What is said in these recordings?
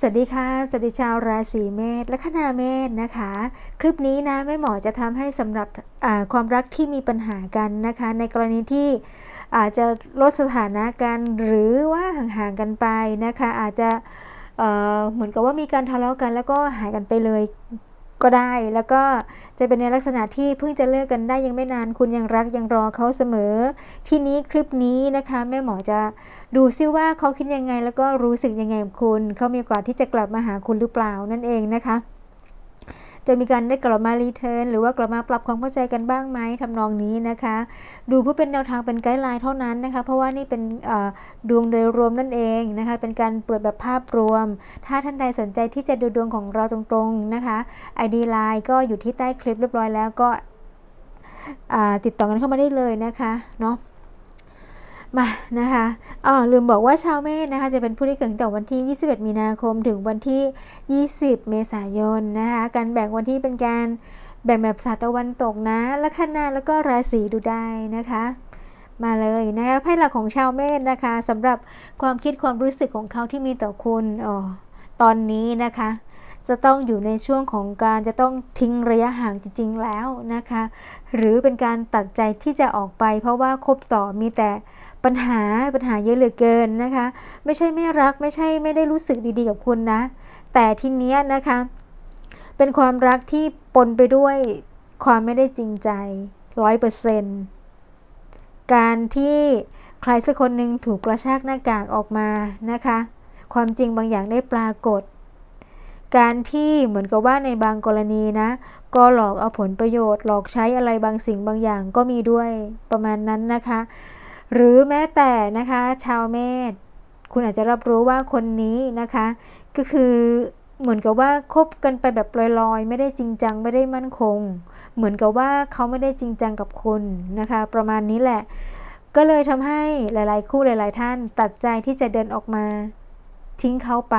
สวัสดีค่ะ สวัสดีชาวราศีเมษและคนาเมษนะคะ คลิปนี้นะแม่หมอจะทำให้สำหรับความรักที่มีปัญหากันนะคะ ในกรณีที่อาจจะลดสถานะกันหรือว่าห่างๆกันไปนะคะ อาจจะเเหมือนกับว่ามีการทะเลาะกันแล้วก็หายกันไปเลย ก็ได้ แล้วก็จะเป็นในลักษณะที่เพิ่งจะเลิกกันได้ยังไม่นานคุณยังรักยังรอเขาเสมอ ที่นี้คลิปนี้นะคะแม่หมอจะดูซิว่าเขาคิดยังไง แล้วก็รู้สึกยังไงกับคุณเขามีโอกาสที่จะกลับมาหาคุณหรือเปล่านั่นเองนะคะ จะมีการได้กลับมารีเทิร์นหรือว่ากลับมาปรับความเข้าใจกันบ้างไหมทำนองนี้นะคะ ดูเพื่อเป็นแนวทางเป็นไกด์ไลน์เท่านั้นนะคะ เพราะว่านี่เป็นดวงโดยรวมนั่นเองนะคะ เป็นการเปิดแบบภาพรวม ถ้าท่านใดสนใจที่จะดูดวงของเราตรงๆนะคะ ID Line ก็อยู่ที่ใต้คลิปเรียบร้อยแล้วก็ติดต่อกันเข้ามาได้เลยนะคะเนาะ มานะคะอ๋อลืมบอกว่าชาวเมษนะคะจะเป็นผู้ที่เกิดตั้งแต่วันที่ 21 มีนาคมถึงวันที่ 20 เมษายนนะคะการแบ่งวันที่เป็นการแบ่งแบบศาสตร์ตะวันตกนะลัคนาแล้วก็ราศีดูได้นะคะ มาเลยนะคะไพ่หลักของชาวเมษนะคะสำหรับความคิดความรู้สึกของเขาที่มีต่อคุณอ๋อตอนนี้นะคะ จะต้องอยู่ในช่วงของการจะต้องทิ้งระยะห่างจริง ๆ แล้วนะคะ หรือเป็นการตัดใจที่จะออกไป เพราะว่าคบต่อมีแต่ปัญหาปัญหาเยอะเหลือเกินนะคะ ไม่ใช่ไม่รักไม่ใช่ไม่ได้รู้สึกดีๆกับคุณนะ แต่ทีเนี้ยนะคะ เป็นความรักที่ปนไปด้วยความไม่ได้จริงใจร้อยเปอร์เซนต์การที่ใครสักคนหนึ่งถูกกระชากหน้ากากออกมานะคะ ความจริงบางอย่างได้ปรากฏ การที่เหมือนกับว่าในบางกรณีนะ ก็หลอกเอาผลประโยชน์ หลอกใช้อะไรบางสิ่งบางอย่างก็มีด้วยประมาณนั้นนะคะ หรือแม้แต่นะคะชาวเมษคุณอาจจะรับรู้ว่าคนนี้นะคะ ก็คือเหมือนกับว่าคบกันไปแบบลอยๆ ไม่ได้จริงจังไม่ได้มั่นคง เหมือนกับว่าเขาไม่ได้จริงจังกับคุณนะคะ ประมาณนี้แหละ ก็เลยทำให้หลาย ๆ คู่หลาย ๆ ท่านตัดใจที่จะเดินออกมา ทิ้งเขาไป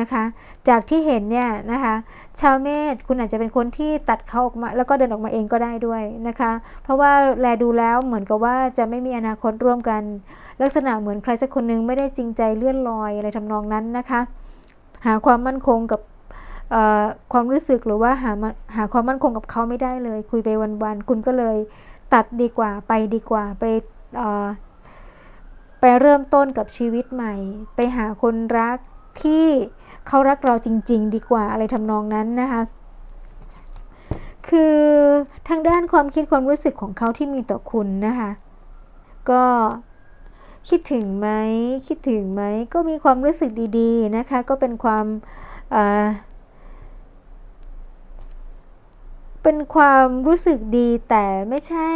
นะคะ จากที่เห็นเนี่ยนะคะ ชาวเมษคุณอาจจะเป็นคนที่ตัดเขาออกมา แล้วก็เดินออกมาเองก็ได้ด้วยนะคะ เพราะว่าแลดูแล้วเหมือนกับว่าจะไม่มีอนาคตร่วมกัน ลักษณะเหมือนใครสักคนหนึงไม่ได้จริงใจเลื่อนลอยอะไรทำนองนั้นนะคะ หาความมั่นคงกับความรู้สึกหรือว่าหาหาความมั่นคงกับเขาไม่ได้เลย คุยไปวันๆคุณก็เลยตัดดีกว่าไปดีกว่าไปไปเริ่มต้นกับชีวิตใหม่ ไปหาคนรัก ที่เขารักเราจริง ๆ ดีกว่าอะไรทำนองนั้นนะคะคือทางด้านความคิดความรู้สึกของเขาที่มีต่อคุณนะคะ ก็คิดถึงไหมคิดถึงไหมก็มีความรู้สึกดีๆนะคะ ก็เป็นความเป็นความรู้สึกดีแต่ไม่ใช่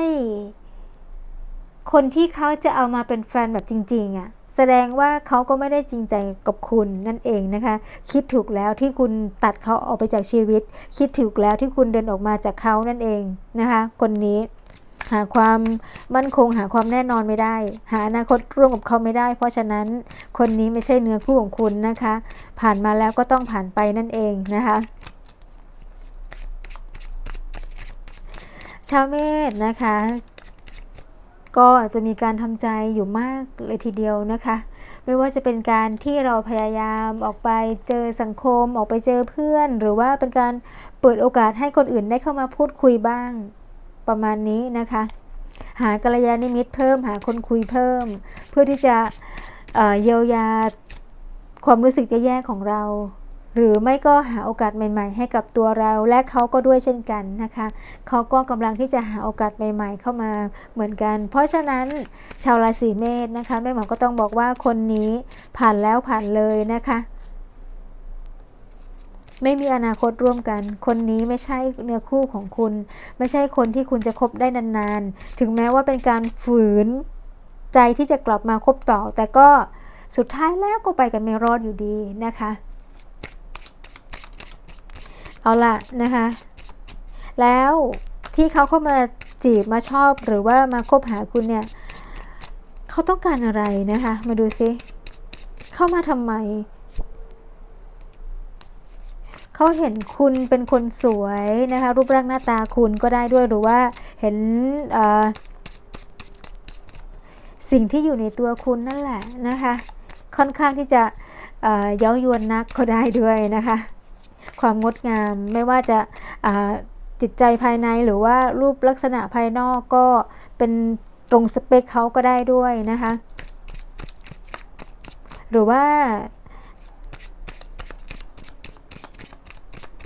คนที่เขาจะเอามาเป็นแฟนแบบจริง ๆอะ่ะ แสดงว่าเขาก็ไม่ได้จริงใจกับคุณนั่นเองนะคะ คิดถูกแล้วที่คุณตัดเขาออกไปจากชีวิต คิดถูกแล้วที่คุณเดินออกมาจากเขานั่นเองนะคะ คนนี้หาความมั่นคงหาความแน่นอนไม่ได้ หาอนาคตร่วมกับเขาไม่ได้ เพราะฉะนั้นคนนี้ไม่ใช่เนื้อคู่ของคุณนะคะ ผ่านมาแล้วก็ต้องผ่านไปนั่นเองนะคะชาวเมษนะคะ ก็อาจจะมีการทำใจอยู่มากเลยทีเดียวนะคะ ไม่ว่าจะเป็นการที่เราพยายามออกไปเจอสังคมออกไปเจอเพื่อน หรือว่าเป็นการเปิดโอกาสให้คนอื่นได้เข้ามาพูดคุยบ้างประมาณนี้นะคะ หากัลยาณมิตรเพิ่มหาคนคุยเพิ่ม เพื่อที่จะเยียวยาความรู้สึกแย่ๆของเรา หรือไม่ก็หาโอกาสใหม่ ๆ ให้กับตัวเราและเขาก็ด้วยเช่นกันนะคะเขาก็กำลังที่จะหาโอกาสใหม่ ๆ เข้ามาเหมือนกัน เพราะฉะนั้นชาวราศีเมษนะคะแม่หมอก็ต้องบอกว่าคนนี้ผ่านแล้วผ่านเลยนะคะไม่มีอนาคตร่วมกัน คนนี้ไม่ใช่เนื้อคู่ของคุณ ไม่ใช่คนที่คุณจะคบได้นานๆ ถึงแม้ว่าเป็นการฝืนใจที่จะกลับมาคบต่อ แต่ก็สุดท้ายแล้วก็ไปกันไม่รอดอยู่ดีนะคะ เอาละนะคะ แล้วที่เขาเข้ามาจีบมาชอบหรือว่ามาคบหาคุณเนี่ยเขาต้องการอะไรนะคะ มาดูซิเข้ามาทำไมเขาเห็นคุณเป็นคนสวยนะคะ รูปร่างหน้าตาคุณก็ได้ด้วยหรือว่าเห็นสิ่งที่อยู่ในตัวคุณนั่นแหละนะคะ ค่อนข้างที่จะเย้ายวนนักก็ได้ด้วยนะคะ ความงดงาม ไม่ว่าจะาจิตใจภายในหรือว่ารูปลักษณะภายนอกก็เป็นตรงสเปคเขาก็ได้ด้วยนะคะ หรือว่า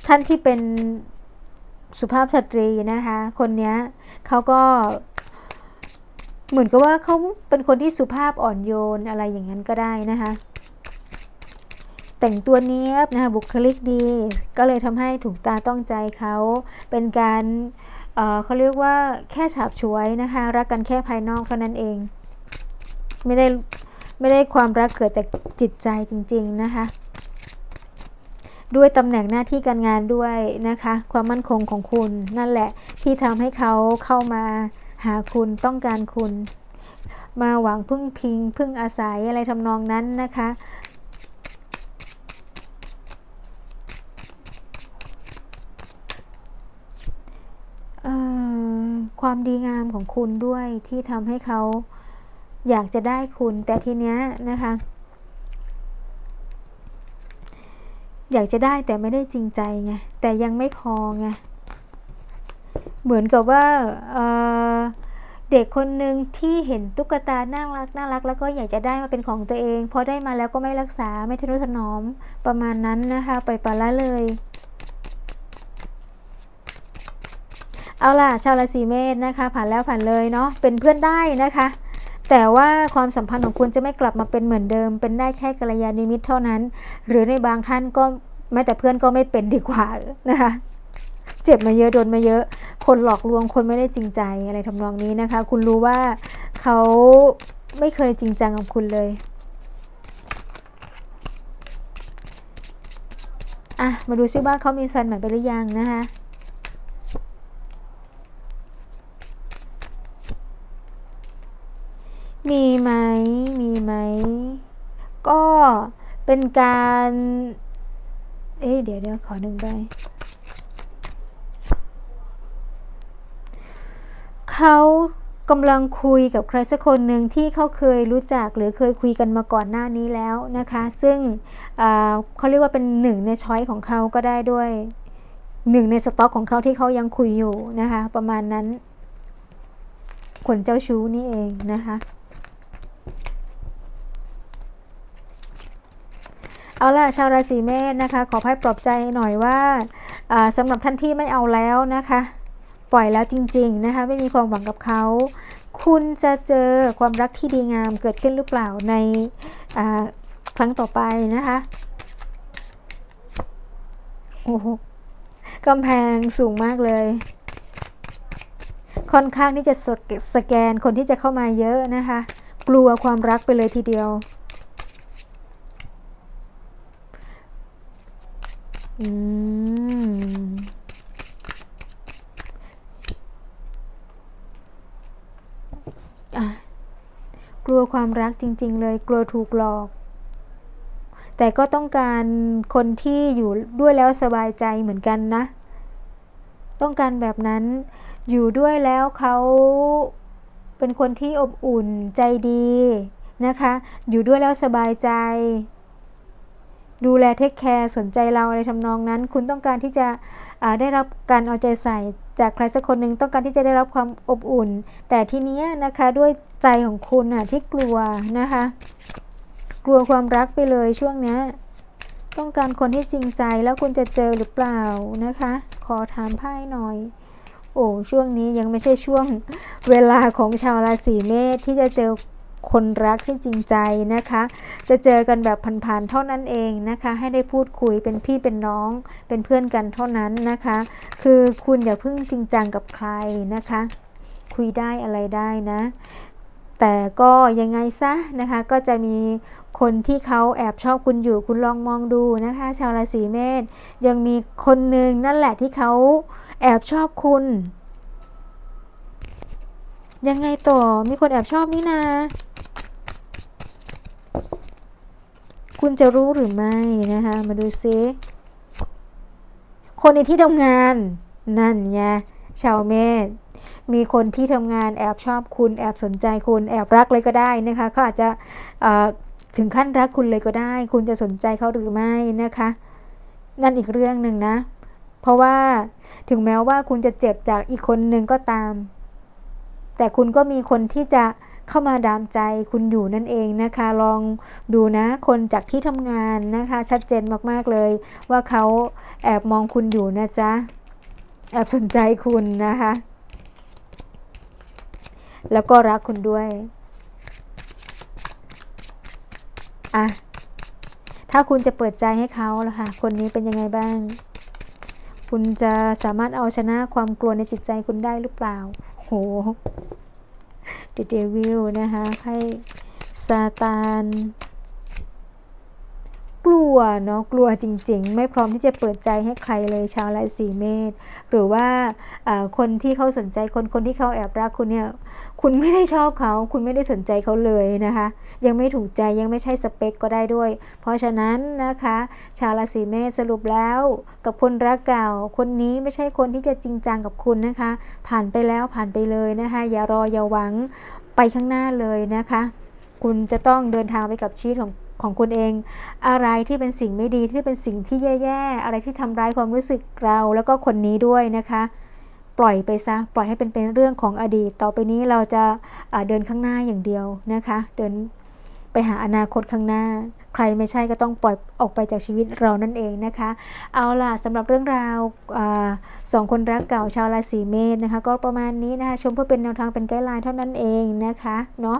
ท่านที่เป็นสุภาพสตรีนะคะ คนนี้เขาก็เหมือนกับว่าเขาเป็นคนที่สุภาพอ่อนโยนอะไรอย่างนั้นก็ได้นะคะ แต่งตัวเนี้ยบนะคะบุคลิกดี ก็เลยทำให้ถูกตาต้องใจเขาเป็นการเเขาเรียกว่าแค่ฉาบฉวยนะคะรักกันแค่ภายนอกเท่านั้นเอง ไม่ได้ไม่ได้ความรักเกิดจากจิตใจจริง ๆนะคะ ด้วยตำแหน่งหน้าที่การงานด้วยนะคะ ความมั่นคงของคุณนั่นแหละที่ทำให้เขาเข้ามาหาคุณต้องการคุณ มาหวังพึ่งพิง พึ่งอาศัยอะไรทำนองนั้นนะคะ เอ่อ ความดีงามของคุณด้วยที่ทำให้เขาอยากจะได้คุณ แต่ทีเนี้ยนะคะ อยากจะได้แต่ไม่ได้จริงใจไงแต่ยังไม่พอไงเหมือนกับว่าเเด็กคนหนึ่งที่เห็นตุ๊กตาน่ารักน่ารัก แล้วก็อยากจะได้มาเป็นของตัวเองพอได้มาแล้วก็ไม่รักษาไม่ทนุถนอมประมาณนั้นนะคะ ไปปล่อยปละเลย เอาล่ะชาวราศีเมษนะคะ ผ่านแล้วผ่านเลยเนาะเป็นเพื่อนได้นะคะ แต่ว่าความสัมพันธ์ของคุณจะไม่กลับมาเป็นเหมือนเดิม เป็นได้แค่กัลยาณมิตรเท่านั้น หรือในบางท่านก็แม้แต่เพื่อนก็ไม่เป็นดีกว่านะคะเจ็บมาเยอะโดนมาเยอะ คนหลอกลวงคนไม่ได้จริงใจอะไรทำนองนี้นะคะ คุณรู้ว่าเขาไม่เคยจริงจังกับคุณเลยอะมาดูซิว่าเขามีแฟนใหม่ไปหรือยังนะคะ มีไหม มีไหม ก็ เป็นการเอ๊ะเดี๋ยวเดี๋ยวขอหนึ่งได้เขากำลังคุยกับใครสักคนหนึ่งที่เขาเคยรู้จักหรือเคยคุยกันมาก่อนหน้านี้แล้วนะคะ ซึ่งเขาเรียกว่าเป็นหนึ่งในช้อยของเขาก็ได้ด้วยหนึ่งในสต็อกของเขาที่เขายังคุยอยู่นะคะ ประมาณนั้น คนเจ้าชู้นี่เองนะคะ เอาล่ะชาวราศีเมษนะคะ ขอไพ่ปลอบใจหน่อยว่าอ่าสำหรับท่านที่ไม่เอาแล้วนะคะ ปล่อยแล้วจริง ๆนะคะ ไม่มีความหวังกับเขา คุณจะเจอความรักที่ดีงามเกิดขึ้นหรือเปล่าในาครั้งต่อไปนะคะโอ้โหกำแพงสูงมากเลย ค่อนข้างที่จะสสแกนคนที่จะเข้ามาเยอะนะคะ กลัวความรักไปเลยทีเดียว อืมอะกลัวความรักจริง ๆ เลย กลัวถูกหลอก แต่ก็ต้องการคนที่อยู่ด้วยแล้วสบายใจเหมือนกันนะ ต้องการแบบนั้น อยู่ด้วยแล้วเขาเป็นคนที่อบอุ่นใจดีนะคะ อยู่ด้วยแล้วสบายใจ ดูแลเทคแคร์สนใจเราอะไรทำนองนั้น คุณต้องการที่จะได้รับการเอาใจใส่ จากใครสักคนหนึ่งต้องการที่จะได้รับความอบอุ่น แต่ทีเนี้ยนะคะด้วยใจของคุณน่ะที่กลัวนะคะ กลัวความรักไปเลยช่วงนี้ต้องการคนที่จริงใจแล้วคุณจะเจอหรือเปล่านะคะ ขอถามไพ่หน่อย โอ้ช่วงนี้ยังไม่ใช่ช่วงเวลาของชาวราศีเมษที่จะเจอ คนรักที่จริงใจนะคะ จะเจอกันแบบผ่านๆเท่านั้นเองนะคะ ให้ได้พูดคุยเป็นพี่เป็นน้อง เป็นเพื่อนกันเท่านั้นนะคะ คือคุณอย่าเพิ่งจริงจังกับใครนะคะ คุยได้อะไรได้นะแต่ก็ยังไงซะนะคะก็จะมีคนที่เขาแอบชอบคุณอยู่คุณลองมองดูนะคะ ชาวราศีเมษยังมีคนหนึ่งนั่นแหละที่เขาแอบชอบคุณ ยังไงต่อมีคนแอบชอบนี่นา คุณจะรู้หรือไม่นะคะ มาดูซิคนในที่ทำงานนั่นไงชาวเมษมีคนที่ทำงานแอบชอบคุณแอบสนใจคุณแอบรักเลยก็ได้นะคะเขาอาจจะถึงขั้นรักคุณเลยก็ได้ คุณจะสนใจเขาหรือไม่นะคะ นั่นอีกเรื่องหนึ่งนะ เพราะว่าถึงแม้ว่าคุณจะเจ็บจากอีกคนหนึ่งก็ตาม แต่คุณก็มีคนที่จะ เข้ามาดามใจคุณอยู่นั่นเองนะคะ ลองดูนะคนจากที่ทำงานนะคะ ชัดเจนมากๆเลย ว่าเขาแอบมองคุณอยู่นะจ๊ะ แอบสนใจคุณนะคะ แล้วก็รักคุณด้วยอะถ้าคุณจะเปิดใจให้เขาล่ะค่ะ คนนี้เป็นยังไงบ้าง คุณจะสามารถเอาชนะความกลัวในจิตใจคุณได้หรือเปล่า โห The Devil นะคะให้ซาตาน วเนาะกลัวจริง ๆ ไม่พร้อมที่จะเปิดใจให้ใครเลยชาวราศีเมษหรือว่าคนที่เขาสนใจคนคนที่เขาแอบรักคุณเนี่ยคุณไม่ได้ชอบเขา คุณไม่ได้สนใจเขาเลยนะคะ ยังไม่ถูกใจยังไม่ใช่สเปคก็ได้ด้วย เพราะฉะนั้นนะคะ ชาวราศีเมษสรุปแล้วกับคนรักเก่า คนนี้ไม่ใช่คนที่จะจริงจังกับคุณนะคะ ผ่านไปแล้วผ่านไปเลยนะคะ อย่ารออย่าหวังไปข้างหน้าเลยนะคะ คุณจะต้องเดินทางไปกับชีวิตของ ของคุณเอง อะไรที่เป็นสิ่งไม่ดีที่เป็นสิ่งที่แย่ๆอะไรที่ทำร้ายความรู้สึกเราแล้วก็คนนี้ด้วยนะคะ ปล่อยไปซะปล่อยให้เป็นเป็นเรื่องของอดีต ต่อไปนี้เราจะะเดินข้างหน้าอย่างเดียวนะคะ เดินไปหาอนาคตข้างหน้า ใครไม่ใช่ก็ต้องปล่อยออกไปจากชีวิตเรานั่นเองนะคะ เอาล่ะสำหรับเรื่องราวอสองคนรักเก่าชาวราศีเมษนะคะ ก็ประมาณนี้นะคะชมเพื่อเป็นแนวทางเป็นไกด์ไลน์เท่านั้นเองนะคะเนาะ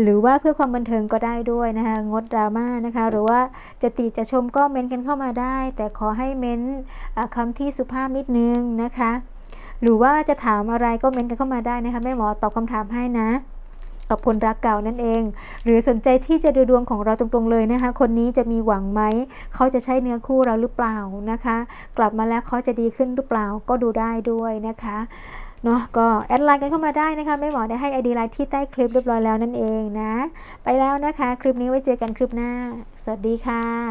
หรือว่าเพื่อความบันเทิงก็ได้ด้วยนะคะงดดราม่านะคะ หรือว่าจะติจะชมก็เม้นกันเข้ามาได้ แต่ขอให้เม้นคำที่สุภาพนิดนึงนะคะ หรือว่าจะถามอะไรก็เม้นกันเข้ามาได้นะคะแม่หมอตอบคำถามให้นะ กับคนรักเก่านั่นเอง หรือสนใจที่จะดูดวงของเราตรงๆเลยนะคะ คนนี้จะมีหวังไหม เขาจะใช่เนื้อคู่เราหรือเปล่านะคะ กลับมาแล้วเขาจะดีขึ้นหรือเปล่าก็ดูได้ด้วยนะคะเนาะก็แอดไลน์กันเข้ามาได้นะคะไม่หมอได้ให้ไอดีไลน์ที่ใต้คลิปเรียบร้อยแล้วนั่นเองนะ ไปแล้วนะคะ คลิปนี้ไว้เจอกันคลิปหน้า สวัสดีค่ะ